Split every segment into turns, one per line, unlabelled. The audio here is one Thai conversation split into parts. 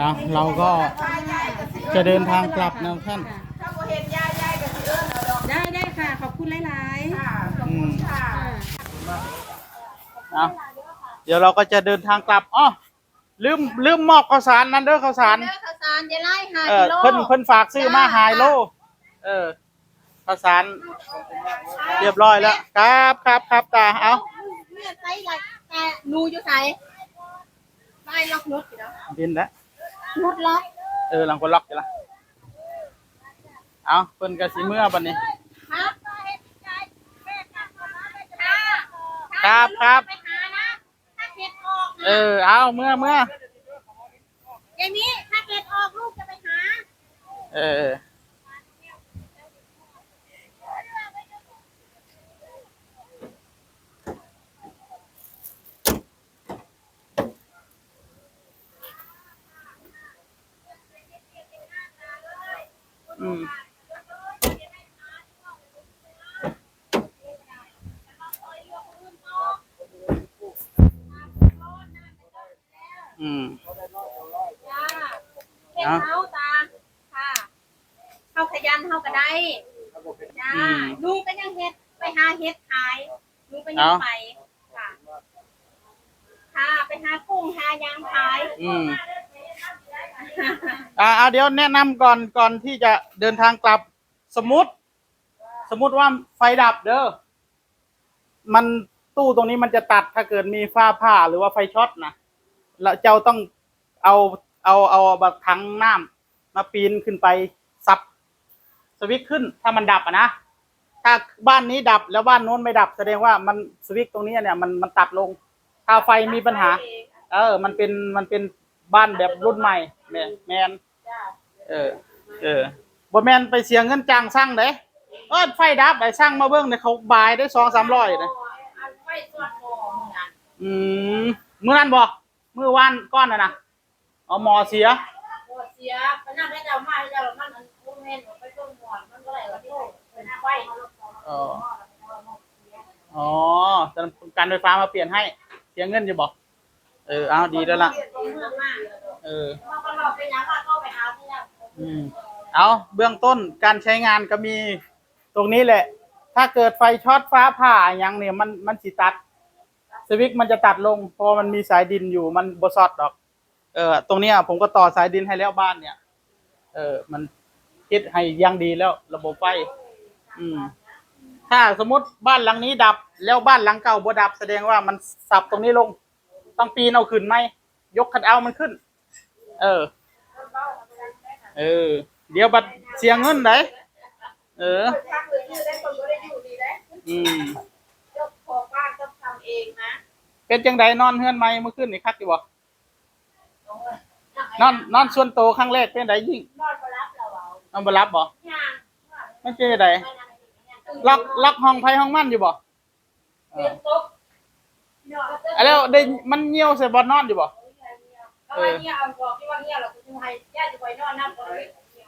เอาเราก็จะเดินทางกลับนะท่าน
ถ้าบ่เห็นยายยายก็สิเอิ้นเอาดอก
ได้ได้ค่ะ ขอบคุณหลาย
ค่ะขอบคุณค่ะ
เอาเดี๋ยวเราก็จะเดินทางกลับอ๋อลืมลืมมอบข้าวสารนั่นเด้อข้าวสาร
เด้อข้าวสารจะไล่หา
เออ
กิโล
เพิ่นเพิ่นฝากซื้อมาหายโล เออข้าวสารเรียบร้อยแล้ว ครับครับครับตาเอา
เนี่ยไสหลักแต่หนูอยู่ไสไล่ล็อกรถอยู่เนาะ
ดินแล้ว
รถล็อก
เออหลังคนล็อกอยู่ละเอาเพิ่นก็สิเมื่อบัดนี้
ครับค่ะ
ครับครับ
ไปหานะถ้าเก็ดออกนะ
เออเอาเมื่อเมื่อ
อย่างนี้ถ้าเก็ดออกลูกจะไปหา
เออ อืมอืม
จ้าเห็น
เอ้า
เขาตาค่ะเขาขยันเขาก็ได้จ้า
อืม
ลุงก็ยังเฮ็ดไปหาเฮ็ดขายลุงก็ยัง
เอ้า
ไปค่ะค่ะไปหากุ้งหายางขาย
อืม อ่าเดี๋ยวแนะนำก่อนก่อนที่จะเดินทางกลับสมมติ สมมติว่าไฟดับเด้อมันตู้ตรงนี้มันจะตัดถ้าเกิดมีฟ้าผ่าหรือว่าไฟช็อตนะแล้วเจ้าต้องเอาเอาเอาแบบถังน้ำมาปีนขึ้นไปซับสวิตช์ขึ้น ถ้ามันดับอะนะถ้าบ้านนี้ดับแล้วบ้านโน้นไม่ดับ แสดงว่ามันสวิตช์ตรงนี้เนี่ยมันมันตัดลง ถ้าไฟมีปัญหา เออ มันเป็นมันเป็น บ้านแบบรุ่นใหม่แมนแมน
จ้า
เออ เออบ่แมนไปเสียเงินจ้างสร้างเด้เออไฟดับไอ้สร้างมาเบิ่งเนี่ยเขาบายได้สองสามร้อยนะ
อันไฟสวดหมอเหมือนกัน
อืมมื้อนั้นบ่มื้อวานก้อนน่ะนะเอาหมอเสีย
โอ้เสียไปนั่งให้เจ้ามาให้เจ้ามันอันอุ้มเห็นไปต้นหมอนมันก็เลยว่าโอ้เป็นไฟ
อ๋ออ๋อแต่การไฟฟ้ามาเปลี่ยนให้ เสียเงินอยู่บ่ เออเอาดีแล้วล่ะ เออ
มันก็รอเป็นยังว่าก็ไปหาที่นั่น
อืม เอาเบื้องต้นการใช้งานก็มีตรงนี้แหละ ถ้าเกิดไฟช็อตฟ้าผ่าอย่างเนี่ยมันมันสิตัด สวิตช์มันจะตัดลงเพราะมันมีสายดินอยู่มันบซอดดอก เออ ตรงเนี้ยผมก็ต่อสายดินให้แล้วบ้านเนี่ย เออ มันคิดให้ยังดีแล้ว ระบบไฟ อืม ถ้าสมมติบ้านหลังนี้ดับ แล้วบ้านหลังเก่าบ่ดับแสดงว่ามันสับตรงนี้ลง ต้องปีนเอาขึ้นไหมยกคันเอามันขึ้น เออ เออ เดี๋ยวบัดเสียเงินไหนเออ
ทางเลยอยู่ได้คนก็ได้อยู่ดีได้
อืม
เจ้าของบ้านต้องทำเองนะ
เป็นจังไดนอนเฮือนไหมเมื่อคืนนี่คักอยู่บ่นอนนอนส่วนโตวครั้งแรกเป็นไดยิ่ง
นอนมารับเราเอา
นอนบ่รับบ่
ย่าง
มันเป็นจังไดล็อกล็อกห้องไผห้องมันอยู่บ่เอ
เรีย
อน
โต๊ะนอน
แล้วได้มันเหี่ยวใส่บ่อนอนอยู่บ่
เอาไว้เนี่ยเอาบอกที่ว่าเนี่ยเราจะให้ญาติจะไปนอนน้ำก่อนเลย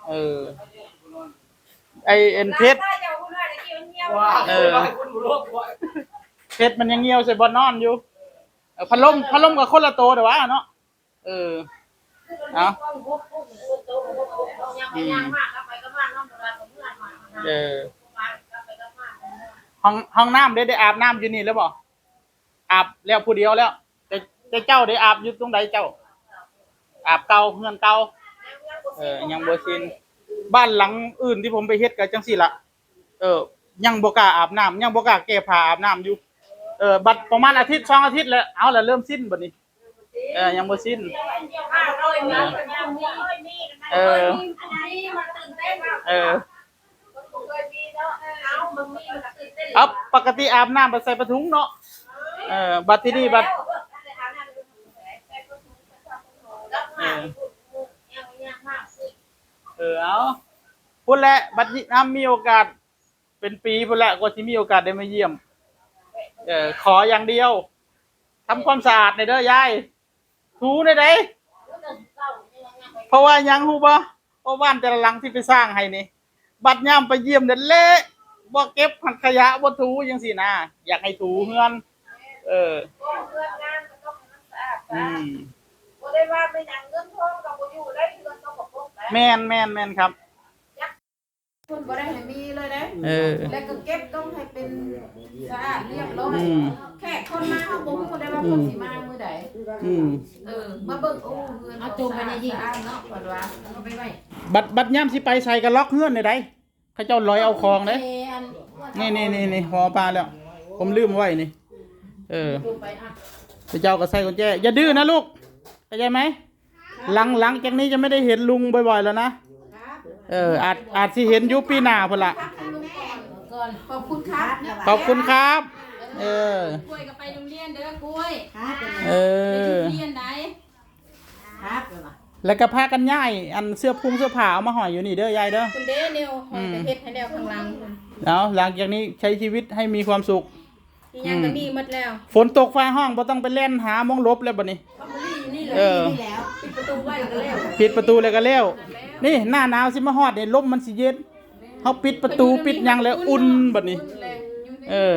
เออไอเอ็นเพชร
ถ้าจะคุณว่าจะเกี่ยวเงี้ยว
เออเพชรมันยังเหี่ยวใส่บ่อนอนอยู่เออพัดลมพัดลมกับคนละโตวแต่ว่าเนาะเออเอาเออห้องห้องน้ำได้ได้อาบน้ำอยู่นี่แล้วบ่อ อาบแล้วผู้เดียวแล้ว แต่แต่เจ้าได้อาบอยู่ตรงใดเจ้า อาบเก่าเฮือนเก่าเออยังบ่ชินบ้านหลังอื่นที่ผมไปเฮ็ดก็จังซี่ละเออ ยังบ่กล้าอาบน้ำยังบ่กล้าแก้ผ้าอาบน้ำอยู่เออบัดประมาณอาทิตย์สองอาทิตย์แล้วเอาแล้วเริ่มสิ้นบัดนี้เออยังบ่สิ้นเออเออเอาปกติอาบน้ำไปใส่ปะทุงเนาะ เออบัดที่นี่บัดเออเอาพูดแหละบัดนี้น้ำมีโอกาส เป็นปีพูดแหละกว่าที่มีโอกาสได้มาเยี่ยม เออขออย่างเดียวทำความสะอาดในเด้อยายถูในอยเด้เพราะว่ายังฮู้บ่เพราะบ้านแต่ละหลังที่ไปสร้างให้นี่บัดย่ามไปเยี่ยมเด็ดเละบ่เก็บผักขยะบ่ถูจังซี่นะอยากให้ถูเฮือน เอออืม
บ่ได้ว่าไม่ยังเงินทองกับบ่อยู่
แมนแมนแมนครับ
คุณบ่ได้ให้มีเลยนะ
เออ
แล้วก็เก็บต้องให้เป็นสะอาดเรียบร้อย
อืม
แขกคนมาเขาบ่ฮู้ได้ว่าคนสิมามื้อใด
อืม
เออมาเบิ่งโอ้เฮือน
เอาจูงไปในยิง
สะอาดเนาะเพิ่นว่า
เอาไปไว้
บัดบัดย่ำสิไปใส่กันล็อกเฮือนได้ไดเขาเจ้าลอยเอาคองเด้
เอ้อัน
นี่นี่นี่นี่หอปลาแล้ว ผมลืมไว้นี่ เออ
จูงไปอะ
พระเจ้าก็ใส่กุญแจอย่าดื้อนะลูกเข้าใจไหมหลังหลังจากนี้จะไม่ได้เห็นลุงบ่อยๆแล้วนะเอออาจอาจสิเห็นอยุปีหน้าพุ่นละ
พักให้ลุงก่อน
ก่อน
ขอบคุณครับ
ขอบคุณครับ เออ
กล้วยก็ไปโรงเรียนเด้อกล้วย
เออ
เรียนไหน
ครับเด้อล่ะ
แล้วก็พากันย่ายอันเสื้อพุงเสื้อผ้าเอามาห่อยอยู่นี่เด้อยายเด้อ
คุณเด้เนียวหอยไปเฮ็ดให้แล้วข้างหลังคุณ
เอาหลังจากนี้ใช้ชีวิตให้มีความสุข
อีหยังก็มีหมดแล้ว
ฝนตกฟ้าห้องบ่ต้องไปเล่นหามองลบแล้วบัดนี้
เขามาลี่อยู่นี่เลย
เออ
นี่แล้วปิดประตูไว้ก็แล้ว
ปิดประตูเลยก็แล้ว นี่หน้าหนาวสิมาฮอดนี่ลมมันสิเย็นเฮาปิดประตูปิดหยังแล้วอุ่นบัดนี้ เออ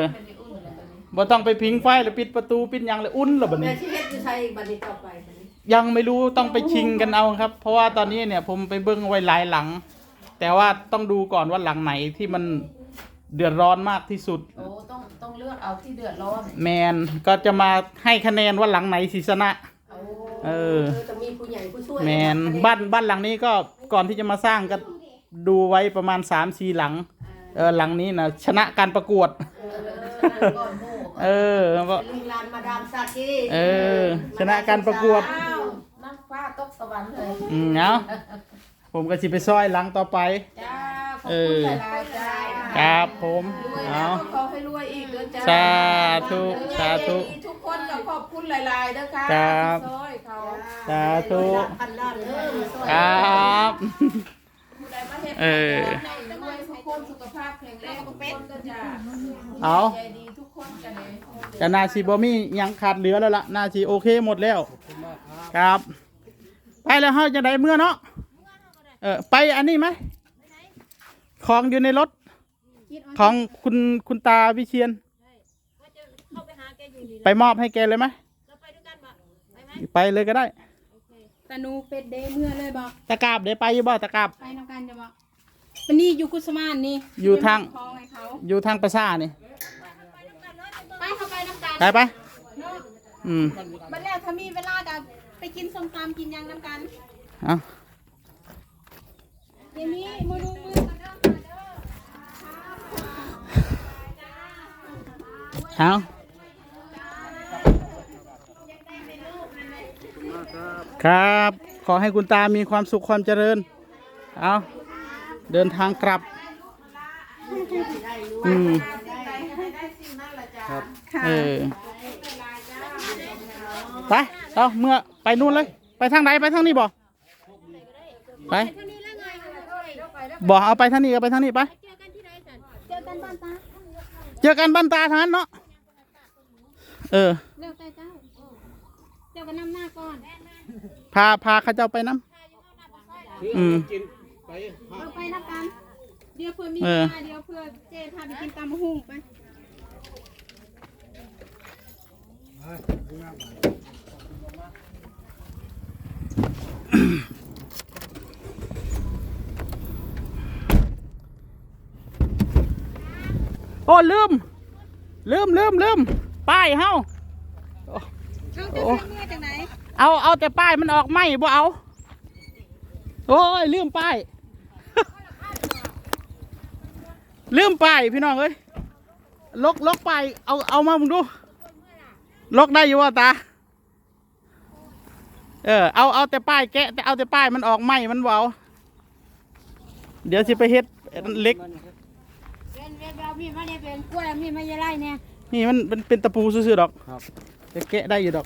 บ่ต้องไปพิงไฟแล้วปิดประตูปิดหยังแล้วอุ่นแล้วบัดนี้
แต่ชีวิตจะใช้บัดนี้ต่อไปบัดนี้
ยังไม่รู้ต้องไปชิงกันเอาครับ เพราะว่าตอนนี้เนี่ยผมไปเบิ้งไว้หลายหลัง แต่ว่าต้องดูก่อนว่าหลังไหนที่มัน เดือดร้อนมากที่สุด
โอ้ต้องต้องเลือกเอาที่เดือดร้อน
แมนก็จะมาให้คะแนนว่าหลังไหนสิชนะ
เอา
เออ
จะมีผู้ใหญ่ผู้ช่วย
แมนบ้านบ้านหลังนี้ก็ก่อนที่จะมาสร้างก็ดูไว้ประมาณสามสี่หลัง เออหลังนี้นะชนะการประกวด
เออชนะก่อนหมู่
เออว่า
ลิงลานมาดามซากี
เออชนะการประกวด
อ้าวนั่งฟ้าตกสวรรค์เลย
อืมเอาผมก็สิไปซอยหลังต่อไป
จ้า ขอบ
เอ
คุณ
อ
หลายๆจ้า
ครับผม
รวย
เอา
แล้วก็ขอให้รวยอีกเด้อจ้า
สาธุสาธุ
ทุกคนก็ขอบคุณหลาย ๆเด้อค่ะ
ครับ
ที่ช่วยเขา
สาธุ
พันล้านเด้อช่วย
ครับ
ผู้ใดมาเฮ็ด
เออ
ให้รวยทุกคนสุขภาพแข็งแรงทุกคนก็จะ
เอา
ใจดีทุกคนกันเลย
แต่นาซีบอมี่ยังขาดเหลือแล้วล่ะนาซีโอเคหมดแล้วครับ ไปแล้วเฮาจะได้เมื่อเนาะเออไปอันนี้ไหมของอยู่ในรถ ของคุณคุณตาวิเชียน
เข้าไปหาแกอยู่นี่
ไปมอบให้แกเลยไหม
เราไปด้วยกันบ่ไปไหม
ไปเลยก็ได้
ตานูเป็ดเดเมื่อเลยบอก
ตะกราบเดี๋ยวไปอยู่บ่ตะกราบ
ไปนำกันจะบอกวันนี้อยู่กุสมานนี่
อยู่ทาง
คลองให้เขา
อยู่ทางประสานี่
ไปเขาไปน้ำกัน
ไปไป
เนาะ
อืม
บัดแล้วถ้ามีเวลาก็ไปกินส้มตำกินหยังน้ำกัน
เอา
เดี๋ยวนี้มาดูมือกัน เด้อ
เอาครับ ขอให้คุณตามีความสุขความเจริญ เอาเดินทางกลับ อืม
ค่ะ
เออไปเอาเมื่อไปนู่นเลย ไปทางไหนไปทางนี้บ่ไปบอกเอาไปทางนี้ก็ไปทางนี้ไป
เจอกันบ้านตา
เจอกันบ้านตาทางนั้นเนาะ เออ
เร็วใจเจ้าเจ้ากันนำหน้าก่อน
พาพาเข้าเจ้าไปน้ำอืม
เราไปน้ำกัน เดี๋ยวเพื่อมี
เอ
เว
อ
ลาเดี๋ยวเพื่อเจพาไปกินตำมะฮุ่งไป
โอ้ลืมลืมลืมลืม ป้ายเฮา
เอาเจ้าเมื่อจากไหน
เอาเอาแต่ป้ายมันออกไหมบ่เอา โอ้ยลืมป้ายลืมป้ายพี่น้องเอ้ยลกลกป้ายเอาเอามามึงดู ลกได้อยู่ว่าตา เออเอาเอาแต่ป้ายแกะแต่เอาแต่ป้ายมันออกไหมมันบ่เอาเดี๋ยวสิไปเฮ็ดเล็ก
เป็นเวลามีมาเนี่ยเป็นกล้วยมีมายาไล่เนี่ย
นี่มันเป็นเป็นตะปูซื่อๆดอกครับจะแกะได้อยู่ดอก